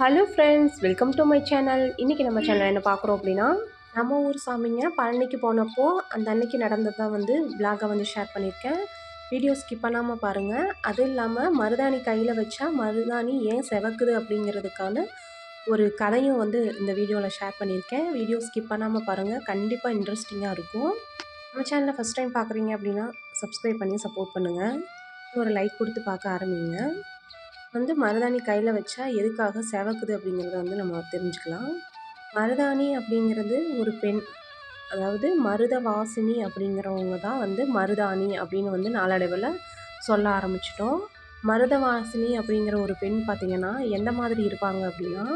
Hello friends welcome to my channel இன்றைக்கி நம்ம channel என்ன பார்க்குறோம் அப்படின்னா நம்ம ஊர் சாமிங்க பழனிக்கு போனப்போ அந்த அன்னைக்கு நடந்ததை வந்து பிளாகை வந்து ஷேர் பண்ணியிருக்கேன். வீடியோ ஸ்கிப் பண்ணாமல் பாருங்கள் அதுவும் இல்லாமல் மருதாணி கையில் வச்சா மருதாணி ஏன் செவக்குது அப்படிங்கிறதுக்கான ஒரு கதையும் வந்து இந்த வீடியோவில் ஷேர் பண்ணியிருக்கேன். வீடியோ ஸ்கிப் பண்ணாமல் பாருங்கள் கண்டிப்பாக இன்ட்ரெஸ்டிங்காக இருக்கும். நம்ம சேனலை ஃபஸ்ட் டைம் பார்க்குறீங்க அப்படின்னா சப்ஸ்கிரைப் பண்ணி சப்போர்ட் பண்ணுங்கள் ஒரு லைக் கொடுத்து பார்க்க ஆரம்பிங்க. வந்து மருதாணி கையில் வச்சா எதுக்காக செவக்குது அப்படிங்கிறத வந்து நம்ம தெரிஞ்சுக்கலாம். மருதாணி அப்படிங்கிறது ஒரு பெண் அதாவது மருத வாசினி அப்படிங்கிறவங்க தான் வந்து மருதாணி அப்படின்னு வந்து நாளடைவில் சொல்ல ஆரம்பிச்சிட்டோம். மருத வாசினி அப்படிங்கிற ஒரு பெண் பார்த்திங்கன்னா எந்த மாதிரி இருப்பாங்க அப்படின்னா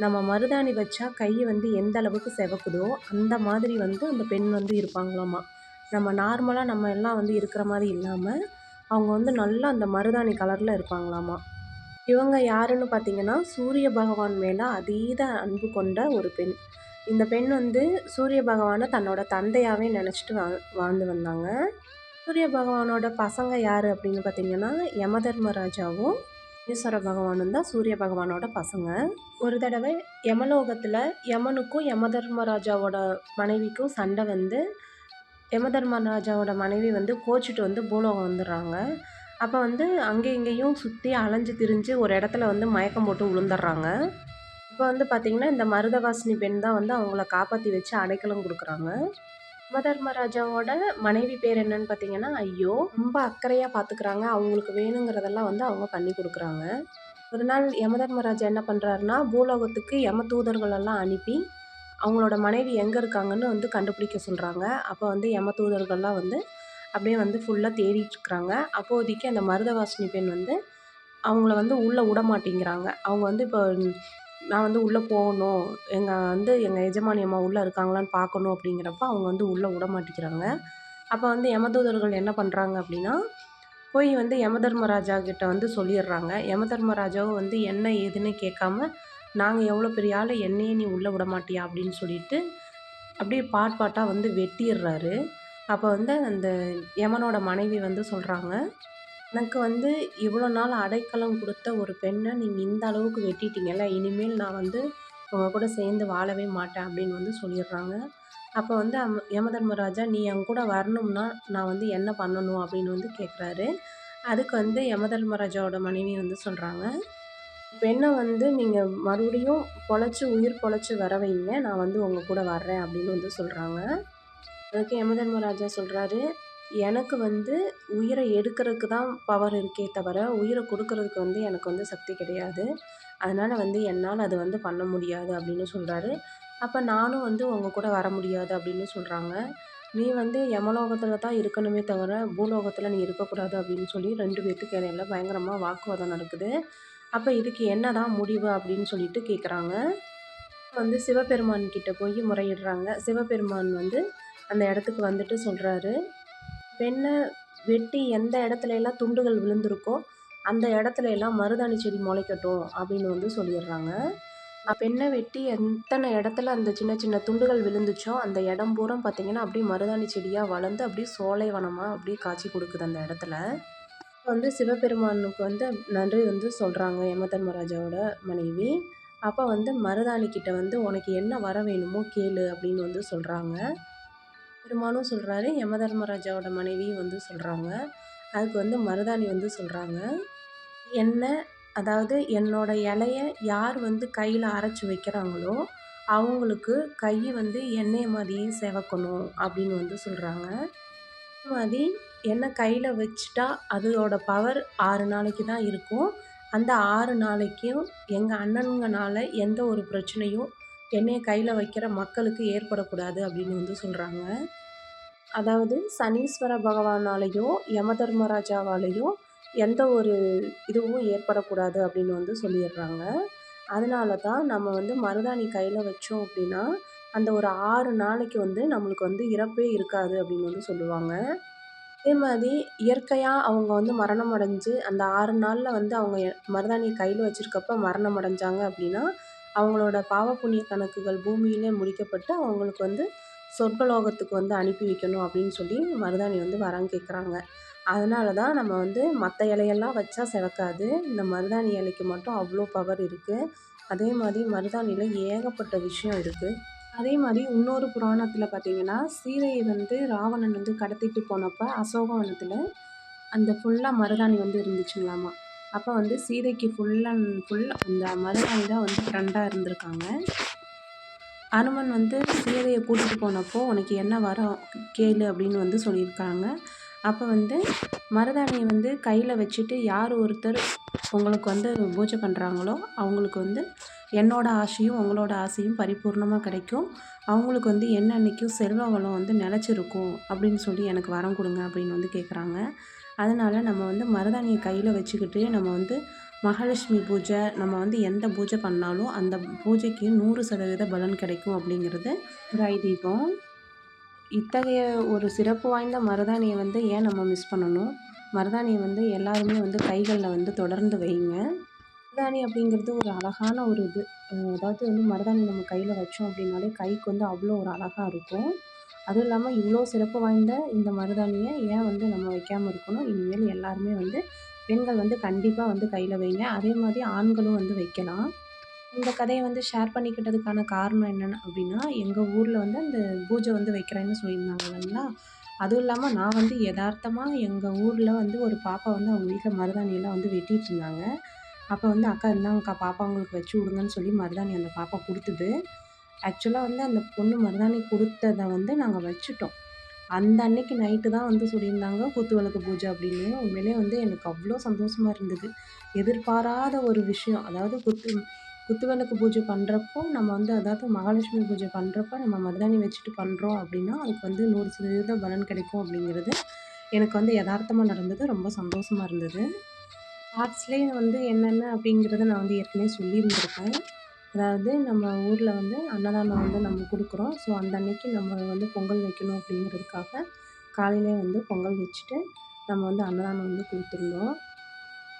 நம்ம மருதாணி வச்சா கை வந்து எந்த அளவுக்கு செவக்குதோ அந்த மாதிரி வந்து அந்த பெண் வந்து இருப்பாங்களாமா. நம்ம நார்மலாக நம்ம எல்லாம் வந்து இருக்கிற மாதிரி இல்லாமல் அவங்க வந்து நல்லா அந்த மருதாணி கலரில் இருப்பாங்களாமா. இவங்க யாருன்னு பார்த்தீங்கன்னா சூரிய பகவான் மேலே அதீத அன்பு கொண்ட ஒரு பெண். இந்த பெண் வந்து சூரிய பகவானை தன்னோட தந்தையாகவே நினச்சிட்டு வா வாழ்ந்து வந்தாங்க. சூரிய பகவானோட பசங்க யார் அப்படின்னு பார்த்தீங்கன்னா யமதர்மராஜாவும் ஈஸ்வர பகவானும் தான் சூரிய பகவானோட பசங்க. ஒரு தடவை யமலோகத்தில் யமனுக்கும் யமதர்மராஜாவோட மனைவிக்கும் சண்டை வந்து யமதர்மராஜாவோட மனைவி வந்து கோச்சிட்டு வந்து பூலோகம் வந்துடுறாங்க. அப்போ வந்து அங்கே இங்கேயும் சுற்றி அலைஞ்சு திரிஞ்சு ஒரு இடத்துல வந்து மயக்கம் போட்டு விழுந்துடுறாங்க இப்போ வந்து பார்த்திங்கன்னா இந்த மருதவாசினி பெண் தான் வந்து அவங்கள காப்பாற்றி வச்சு அடைக்கலம் கொடுக்குறாங்க. யமதர்மராஜாவோட மனைவி பேர் என்னன்னு பார்த்தீங்கன்னா ஐயோ ரொம்ப அக்கறையாக பார்த்துக்கிறாங்க அவங்களுக்கு வேணுங்கிறதெல்லாம் வந்து அவங்க பண்ணி கொடுக்குறாங்க. ஒரு நாள் யமதர்மராஜா என்ன பண்ணுறாருன்னா பூலோகத்துக்கு யம தூதர்களெல்லாம் அனுப்பி அவங்களோட மனைவி எங்கே இருக்காங்கன்னு வந்து கண்டுபிடிக்க சொல்கிறாங்க அப்போ வந்து யம தூதர்கள்லாம் வந்து அப்படியே வந்து ஃபுல்லாக தேடிட்டுருக்குறாங்க. அப்போதைக்கு அந்த மருதவாசினி பெண் வந்து அவங்கள வந்து உள்ளே விட மாட்டேங்கிறாங்க. அவங்க வந்து இப்போ நான் வந்து உள்ளே போகணும் எங்கள் வந்து எங்கள் எஜமானி அம்மா உள்ளே இருக்காங்களான்னு பார்க்கணும் அப்படிங்கிறப்ப அவங்க வந்து உள்ளே விட மாட்டேங்கிறாங்க. அப்போ வந்து யமதூதர்கள் என்ன பண்ணுறாங்க அப்படின்னா போய் வந்து யமதர்மராஜா கிட்ட வந்து சொல்லிடுறாங்க. யமதர்மராஜாவும் வந்து என்ன ஏதுன்னு கேட்காம நாங்கள் எவ்வளோ பெரிய ஆள் என்னையே நீ உள்ளே விட மாட்டியா? அப்படின்னு சொல்லிட்டு அப்படியே பாட் பாட்டாக வந்து வெட்டிடுறாரு. அப்போ வந்து அந்த யமனோட மனைவி வந்து சொல்கிறாங்க எனக்கு வந்து இவ்வளோ நாள் அடைக்கலம் கொடுத்த ஒரு பெண்ணை நீங்கள் இந்த அளவுக்கு வெட்டிட்டீங்கல்ல இனிமேல் நான் வந்து உங்கள் கூட சேர்ந்து வாழவே மாட்டேன் அப்படின்னு வந்து சொல்லிடுறாங்க. அப்போ வந்து அம் யமதர்மராஜா நீ என் கூட வரணும்னா நான் வந்து என்ன பண்ணணும்? அப்படின்னு வந்து கேட்குறாரு அதுக்கு வந்து யமதர்மராஜாவோட மனைவி வந்து சொல்கிறாங்க பெண்ணை வந்து நீங்கள் மறுபடியும் பொழைச்சி உயிர் பொழைச்சி வர வைங்க நான் வந்து உங்கள் கூட வர்றேன் அப்படின்னு வந்து சொல்கிறாங்க அதுக்கு யமதர்மராஜா சொல்கிறாரு எனக்கு வந்து உயிரை எடுக்கிறதுக்கு தான் பவர் இருக்கே தவிர உயிரை கொடுக்கறதுக்கு வந்து எனக்கு வந்து சக்தி கிடையாது. அதனால் வந்து என்னால் அது வந்து பண்ண முடியாது அப்படின்னு சொல்கிறாரு அப்போ நானும் வந்து உங்கள் கூட வர முடியாது அப்படின்னு சொல்கிறாங்க நீ வந்து யமலோகத்தில் தான் இருக்கணுமே தவிர பூலோகத்தில் நீ இருக்கக்கூடாது அப்படின்னு சொல்லி ரெண்டு பேர்த்துக்கு இடையில பயங்கரமாக வாக்குவாதம் நடக்குது. அப்போ இதுக்கு என்ன தான் முடிவு அப்படின்னு சொல்லிட்டு கேட்குறாங்க வந்து சிவபெருமான் கிட்ட போய் முறையிடுறாங்க. சிவபெருமான் வந்து அந்த இடத்துக்கு வந்துட்டு சொல்கிறாரு பெண்ணை வெட்டி எந்த இடத்துல எல்லாம் துண்டுகள் விழுந்திருக்கோ அந்த இடத்துல எல்லாம் மருதாணி செடி முளைக்கட்டும் அப்படின்னு வந்து சொல்லிடுறாங்க. பெண்ணை வெட்டி எத்தனை இடத்துல அந்த சின்ன சின்ன துண்டுகள் விழுந்துச்சோ அந்த இடம் பூரா பார்த்திங்கன்னா அப்படியே மருதாணி செடியாக வளர்ந்து அப்படியே சோலை வனமாக அப்படியே காட்சி கொடுக்குது அந்த இடத்துல. வந்து சிவபெருமானுக்கு வந்து நன்றி வந்து சொல்கிறாங்க யமதர்மராஜாவோட மனைவி. அப்போ வந்து மருதாணி கிட்ட வந்து உனக்கு என்ன வர வேணுமோ கேளு அப்படின்னு வந்து சொல்கிறாங்க பெருமானும் சொல்கிறாரு யமதர்மராஜாவோட மனைவியும் வந்து சொல்கிறாங்க அதுக்கு வந்து மருதாணி வந்து சொல்கிறாங்க என்ன அதாவது என்னோட இலைய யார் வந்து கையில் அரைச்சி வைக்கிறாங்களோ அவங்களுக்கு கை வந்து எண்ணெய் மாதிரியே செவக்கணும் அப்படின்னு வந்து சொல்கிறாங்க மாதிரி எண்ணெய் கையில் வச்சுட்டா அதோட பவர் ஆறு நாளைக்கு தான் இருக்கும். அந்த ஆறு நாளைக்கும் எங்கள் அண்ணனுங்கனால எந்த ஒரு பிரச்சனையும் எண்ணெயை கையில் வைக்கிற மக்களுக்கு ஏற்படக்கூடாது அப்படின்னு வந்து சொல்கிறாங்க அதாவது சனீஸ்வர பகவானாலேயோ யமதர்மராஜாவாலேயோ எந்த ஒரு இதுவும் ஏற்படக்கூடாது அப்படின்னு வந்து சொல்லிடுறாங்க. அதனால தான் நம்ம வந்து மருதாணி கையில் வச்சோம் அப்படின்னா அந்த ஒரு ஆறு நாளைக்கு வந்து நம்மளுக்கு வந்து இறப்பே இருக்காது அப்படின்னு வந்து சொல்லுவாங்க. அதே மாதிரி இயற்கையாக அவங்க வந்து மரணம் அடைஞ்சு அந்த ஆறு நாளில் வந்து அவங்க மருதாணியை கையில் வச்சுருக்கப்ப மரணம் அடைஞ்சாங்க அப்படின்னா அவங்களோட பாவ புண்ணிய கணக்குகள் பூமியிலே முடிக்கப்பட்டு அவங்களுக்கு வந்து சொர்க்கலோகத்துக்கு வந்து அனுப்பி வைக்கணும் அப்படின்னு சொல்லி மருதாணி வந்து வரம் கேட்குறாங்க அதனால தான் நம்ம வந்து மற்ற இலையெல்லாம் வச்சா சிவக்காது. இந்த மருதாணி இலைக்கு மட்டும் அவ்வளோ பவர் இருக்குது அதே மாதிரி மருதாணியில் ஏகப்பட்ட விஷயம் இருக்குது அதே மாதிரி இன்னொரு புராணத்தில் பார்த்திங்கன்னா சீதையை வந்து ராவணன் வந்து கடத்திட்டு போனப்போ அசோகவனத்தில் அந்த ஃபுல்லாக மருதாணி வந்து இருந்துச்சுங்களாமா. அப்போ வந்து சீதைக்கு ஃபுல் அண்ட் ஃபுல் அந்த மருதாணி தான் வந்து ஃப்ரெண்டாக இருந்திருக்காங்க. அனுமன் வந்து சீதையை கூட்டிகிட்டு போனப்போ உனக்கு என்ன வரம்? கேளு அப்படின்னு வந்து சொல்லியிருக்காங்க. அப்போ வந்து மருதாணியை வந்து கையில் வச்சுட்டு யார் ஒருத்தர் உங்களுக்கு வந்து பூஜை பண்ணுறாங்களோ அவங்களுக்கு வந்து என்னோடய ஆசையும் உங்களோட ஆசையும் பரிபூர்ணமாக கிடைக்கும். அவங்களுக்கு வந்து என்னன்னைக்கும் செல்வ வளம் வந்து நிலச்சிருக்கும் அப்படின்னு சொல்லி எனக்கு வரம் கொடுங்க அப்படின்னு வந்து கேட்குறாங்க அதனால் நம்ம வந்து மருதாணியை கையில் வச்சுக்கிட்டு நம்ம வந்து மகாலட்சுமி பூஜை நம்ம வந்து எந்த பூஜை பண்ணாலும் அந்த பூஜைக்கு நூறு சதவீத பலன் கிடைக்கும் அப்படிங்கிறது ஒரு ஐதீகம் இத்தகைய ஒரு சிறப்பு வாய்ந்த மருதாணியை வந்து ஏன் நம்ம மிஸ் பண்ணணும்? மருதாணியை வந்து எல்லாருமே வந்து கைகளில் வந்து தொடர்ந்து வைங்க. மருதாணி அப்படிங்கிறது ஒரு அழகான ஒரு இது. அதாவது வந்து மருதாணி நம்ம கையில் வச்சோம் அப்படின்னாலே கைக்கு வந்து அவ்வளோ ஒரு அழகாக இருக்கும். அதுவும் இல்லாமல் இவ்வளோ சிறப்பு வாய்ந்த இந்த மருதாணியை ஏன் வந்து நம்ம வைக்காமல் இருக்கணும்? இனிமேல் எல்லாருமே வந்து பெண்கள் வந்து கண்டிப்பாக வந்து கையில் வைங்க. அதே மாதிரி ஆண்களும் வந்து வைக்கலாம். இந்த கதையை வந்து ஷேர் பண்ணிக்கிட்டதுக்கான காரணம் என்னென்னு அப்படின்னா எங்கள் ஊரில் வந்து அந்த பூஜை வந்து வைக்கிறேன்னு சொல்லியிருந்தாங்க இல்லைங்களா? அதுவும் இல்லாமல் நான் வந்து யதார்த்தமாக எங்கள் ஊரில் வந்து ஒரு பாப்பா வந்து அவங்க வீட்டில் மருதாணியெல்லாம் வந்து வெட்டிகிட்டு இருந்தாங்க. அப்போ வந்து அக்கா இருந்தாங்கக்கா பாப்பா அவங்களுக்கு வச்சு விடுங்கன்னு சொல்லி மருதாணி அந்த பாப்பா கொடுத்துது. ஆக்சுவலாக வந்து அந்த பொண்ணு மருதாணி கொடுத்தத வந்து நாங்கள் வச்சுட்டோம். அந்த அன்னைக்கு நைட்டு தான் வந்து சொல்லியிருந்தாங்க குத்து விளக்கு பூஜை அப்படின்னு. உண்மையிலே வந்து எனக்கு அவ்வளோ சந்தோஷமாக இருந்தது. எதிர்பாராத ஒரு விஷயம். அதாவது குத்து குத்து விளக்கு பூஜை பண்ணுறப்போ நம்ம வந்து அதாவது மகாலட்சுமி பூஜை பண்ணுறப்போ நம்ம மருதாணி வச்சுட்டு பண்ணுறோம் அப்படின்னா அதுக்கு வந்து நூறு சதவீத பலன் கிடைக்கும் அப்படிங்கிறது எனக்கு வந்து யதார்த்தமாக நடந்தது. ரொம்ப சந்தோஷமாக இருந்தது. ஆர்ட்ஸ்லேயே வந்து என்னென்ன அப்படிங்கிறத நான் வந்து ஏற்கனவே சொல்லியிருந்திருக்கேன் அதாவது நம்ம ஊரில் வந்து அன்னதானம் வந்து நம்ம கொடுக்குறோம். ஸோ அந்த அன்றைக்கி நம்ம வந்து பொங்கல் வைக்கணும் அப்படிங்கிறதுக்காக காலையிலே வந்து பொங்கல் வச்சுட்டு நம்ம வந்து அன்னதானம் வந்து கொடுத்துருந்தோம்.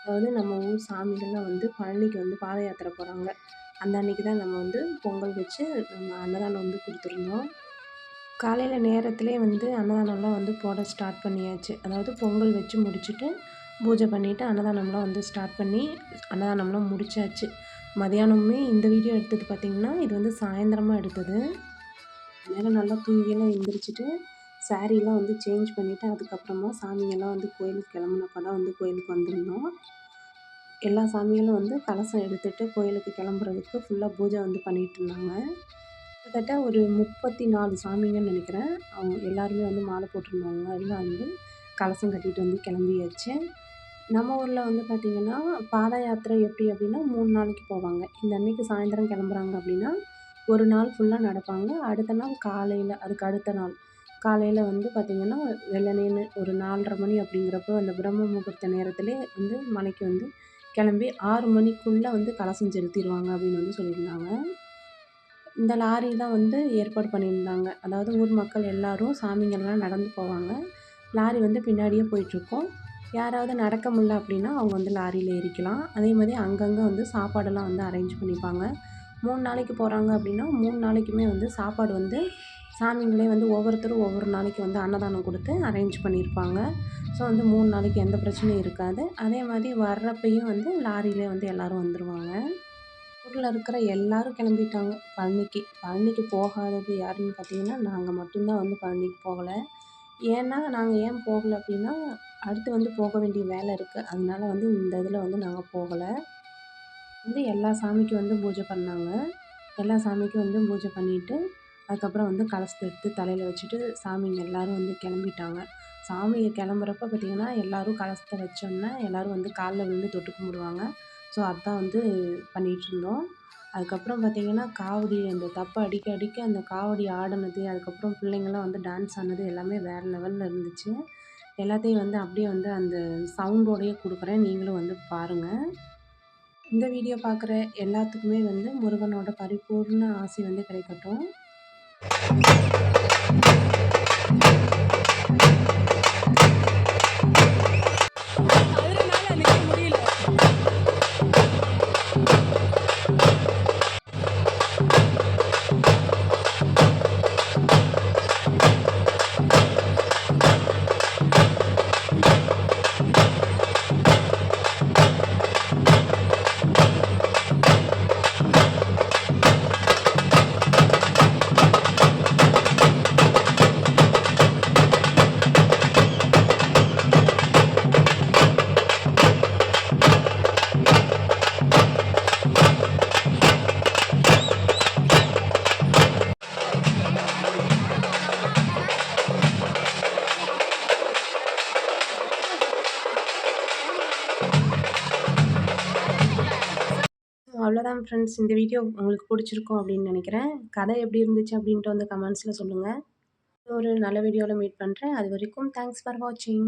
அதாவது நம்ம ஊர் சாமிகள்லாம் வந்து பழனிக்கு வந்து பாத யாத்திரை போகிறாங்க அந்த அன்னைக்கு தான் நம்ம வந்து பொங்கல் வச்சு நம்ம அன்னதானம் வந்து கொடுத்துருந்தோம். காலையில் நேரத்துலேயே வந்து அன்னதானம்லாம் வந்து போட ஸ்டார்ட் பண்ணியாச்சு. அதாவது பொங்கல் வச்சு முடிச்சுட்டு பூஜை பண்ணிவிட்டு அன்னதானம்லாம் வந்து ஸ்டார்ட் பண்ணி அன்னதானம்லாம் முடிச்சாச்சு. மதியானமுமே இந்த வீடியோ எடுத்தது பார்த்திங்கன்னா இது வந்து சாயந்தரமாக எடுத்தது. நேரம் நல்லா தூங்கியெல்லாம் எழுந்திரிச்சிட்டு சாரீலாம் வந்து சேஞ்ச் பண்ணிவிட்டு அதுக்கப்புறமா சாமியெல்லாம் வந்து கோயிலுக்கு கிளம்புனப்போ தான் வந்து கோயிலுக்கு வந்திருந்தோம். எல்லா சாமிகளும் வந்து கலசம் எடுத்துகிட்டு கோயிலுக்கு கிளம்புறதுக்கு ஃபுல்லாக பூஜை வந்து பண்ணிகிட்டு இருந்தாங்க. கிட்டத்தட்ட ஒரு முப்பத்தி நாலு சாமிங்கன்னு நினைக்கிறேன். அவங்க எல்லாருமே வந்து மாலை போட்டிருந்தாங்க. எல்லாம் வந்து கலசம் கட்டிகிட்டு வந்து கிளம்பியாச்சு. நம்ம ஊரில் வந்து பார்த்திங்கன்னா பாத யாத்திரை எப்படி அப்படின்னா மூணு நாளைக்கு போவாங்க. இந்த அன்னைக்கு சாயந்தரம் கிளம்புறாங்க அப்படின்னா ஒரு நாள் ஃபுல்லாக நடப்பாங்க. அடுத்த நாள் காலையில் அதுக்கு அடுத்த நாள். காலையில் வந்து பார்த்திங்கன்னா வெள்ளனேன்னு ஒரு நாலரை மணி அப்படிங்கிறப்போ அந்த பிரம்ம முகூர்த்த நேரத்திலே வந்து மலைக்கு வந்து கிளம்பி ஆறு மணிக்குள்ளே வந்து கலசம் செலுத்திடுவாங்க அப்படின்னு வந்து சொல்லியிருந்தாங்க. இந்த லாரி தான் வந்து ஏற்பாடு பண்ணியிருந்தாங்க. அதாவது ஊர் மக்கள் எல்லோரும் சாமிங்கெல்லாம் நடந்து போவாங்க. லாரி வந்து பின்னாடியே போயிட்டுருக்கோம். யாராவது நடக்க முடில அப்படின்னா அவங்க வந்து லாரியில் ஏறிக்கலாம். அதே மாதிரி அங்கங்கே வந்து சாப்பாடெல்லாம் வந்து அரேஞ்ச் பண்ணிப்பாங்க. மூணு நாளைக்கு போகிறாங்க அப்படின்னா மூணு நாளைக்குமே வந்து சாப்பாடு வந்து சாமிங்களே வந்து ஒவ்வொருத்தரும் ஒவ்வொரு நாளைக்கு வந்து அன்னதானம் கொடுத்து அரேஞ்ச் பண்ணியிருப்பாங்க. ஸோ வந்து மூணு நாளைக்கு எந்த பிரச்சனையும் இருக்காது. அதே மாதிரி வர்றப்பையும் வந்து லாரியிலே வந்து எல்லோரும் வந்துடுவாங்க ஊரில் இருக்கிற எல்லோரும் கிளம்பிட்டாங்க. பழனிக்கு. பழனிக்கு போகாதது யாருன்னு பார்த்தீங்கன்னா நாங்கள் மட்டும்தான் வந்து பழனிக்கு போகலை. ஏன்னா நாங்கள் ஏன் போகலை அப்படின்னா அடுத்து வந்து போக வேண்டிய வேலை இருக்குது அதனால வந்து இந்த இதில் வந்து நாங்கள் போகலை. வந்து எல்லா சாமிக்கும் வந்து பூஜை பண்ணாங்க. எல்லா சாமிக்கும் வந்து பூஜை பண்ணிவிட்டு அதுக்கப்புறம் வந்து கலசத்தை எடுத்து தலையில் வச்சுட்டு சாமிங்க எல்லோரும் வந்து கிளம்பிட்டாங்க. சாமிங்க கிளம்புறப்ப பார்த்திங்கன்னா எல்லோரும் கலசத்தை வச்சோன்னே எல்லோரும் வந்து காலில் விழுந்து தொட்டு கும்பிடுவாங்க. ஸோ அதுதான் வந்து பண்ணிகிட்ருந்தோம் அதுக்கப்புறம் பார்த்திங்கன்னா காவடி அந்த தப்பை அடிக்க அடிக்க அந்த காவடி ஆடினது அதுக்கப்புறம் பிள்ளைங்கள்லாம் வந்து டான்ஸ் ஆடினது எல்லாமே வேறு லெவலில் இருந்துச்சு. எல்லாத்தையும் வந்து அப்படியே வந்து அந்த சவுண்டோடையே கொடுக்குறேன். நீங்களும் வந்து பாருங்கள் இந்த வீடியோ பார்க்குற எல்லாத்துக்குமே வந்து முருகனோட பரிபூர்ண ஆசை வந்து கிடைக்கட்டும். அவ்வளோதான் ஃப்ரெண்ட்ஸ் இந்த வீடியோ உங்களுக்கு பிடிச்சிருக்கும் அப்படின்னு நினைக்கிறேன். கதை எப்படி இருந்துச்சு அப்படின்ட்டு வந்து கமெண்ட்ஸில் சொல்லுங்கள் ஒரு நல்ல வீடியோவில் மீட் பண்ணுறேன் அது வரைக்கும் தேங்க்ஸ் ஃபார் வாட்சிங்